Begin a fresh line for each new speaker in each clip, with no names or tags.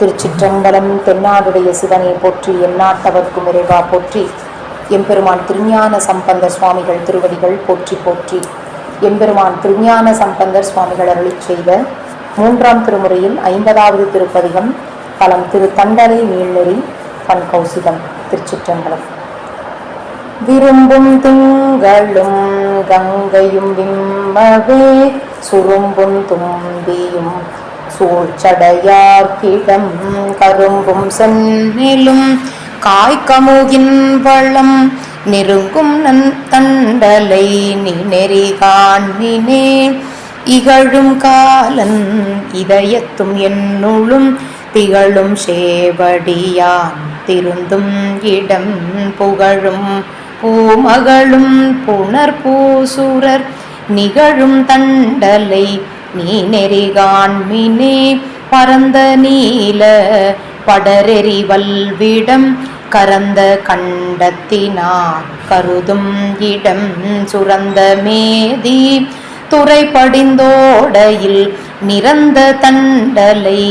திருச்சிற்றம்பலம் தென்னாடுடைய சிவனை போற்றி எந்நாட்டவர்க்கும் இறைவா போற்றி. எம்பெருமான் திருஞான சம்பந்தர் சுவாமிகள் திருவடிகள் போற்றி போற்றி. எம்பெருமான் திருஞான சம்பந்தர் சுவாமிகள் அருளி செய்த மூன்றாம் திருமுறையில் ஐம்பதாவது திருப்பதிகம் பலம் திரு தண்டலை நீள்நெறி பன் கௌசிகம் திருச்சிற்றம்பலம். விரும்பும் திங்களும் கங்கையும் விம்மவே சுரும்பும் தும்பியும் சூழ்ச்சடையார்கிடம் கரும்பும் சென்னிலும் காய்கமுகின் வளம் நெருங்கும் நன் தண்டலை நீ நெறி காண்மினே இகழும் காலன் இதயத்தும் என்னுளும் திகழும் சேவடியான் திருந்தும் இடம் புகழும் பூமகளும் புனர் பூசுரர் நிகழும் தண்டலை நீ நெறிகாண்மினே பரந்த நீல படரெறி வல்விடம் கரந்த கண்டத்தினார் கருதும் இடம் சுரந்த மேதி துறை படிந்தோடையில் நிறந்த தண்டலை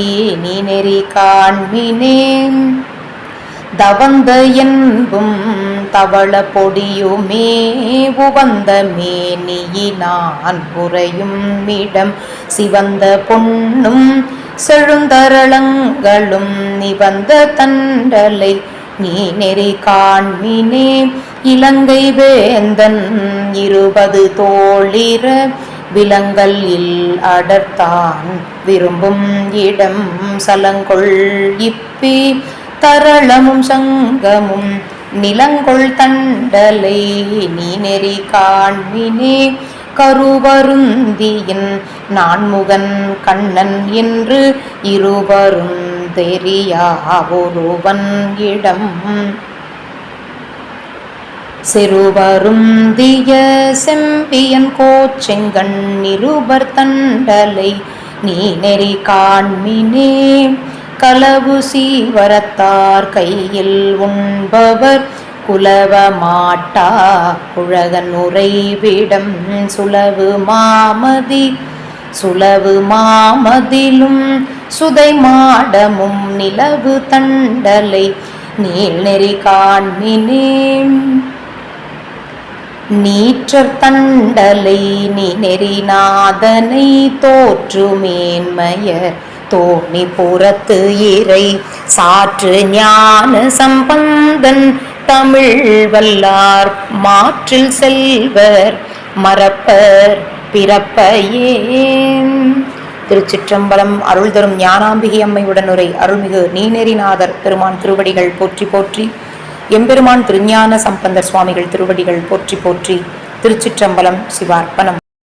நீ நெறி காண்மினேன் தவந்த என்பும் தவள பொடியுமே உவந்த மேனியினான் உறையும் இடம் சிவந்த பொன்னும் செழுந்தரளங்களும் நிவந்த தண்டலை நீ நெறி காண்மினே. இலங்கை வேந்தன் இருபது தோழிர விலங்கல் இல் அடர்த்தான் விரும்பும் இடம் சலங்கொள் இப்பி தரளமும் சங்கமும் நிலங்கொள் தண்டலை நீ நெறி காண்மினே கருவருந்தியின் நான்முகன் கண்ணன் என்று இருவரும் தெரியா ஒருவன் இடம். சிறுவருந்திய செம்பியன் கோச்செங்கண் இருவர் தண்டலை நீ நெறி காண்மினே களவு சீவரத்தார் கையில் உண்பவர் குலவ மாட்டா குழகன் உறைவிடம் சுலவு மாமதி சுலவு மாமதிலும் சுதை மாடமும் நிலவு தண்டலை நீள் நெறி காண்மினே. நீற்றர் தண்டலை நீ நெறிநாதனை தோற்று மேன்மையர் தோணி புறத்து இறை சாற்று ஞான சம்பந்தன் தமிழ் வல்லார் மாற்றில் செல்வர் மறப்பர் பிறப்பையே திருச்சிற்றம்பலம் அருள் தரும் ஞானாம்பிகை அம்மையுடன் உரை அருள்மிகு நீநெறிநாதர் பெருமான் திருவடிகள் போற்றி போற்றி எம்பெருமான் திருஞான சம்பந்தர் சுவாமிகள் திருவடிகள் போற்றி போற்றி திருச்சிற்றம்பலம் சிவார்ப்பணம்.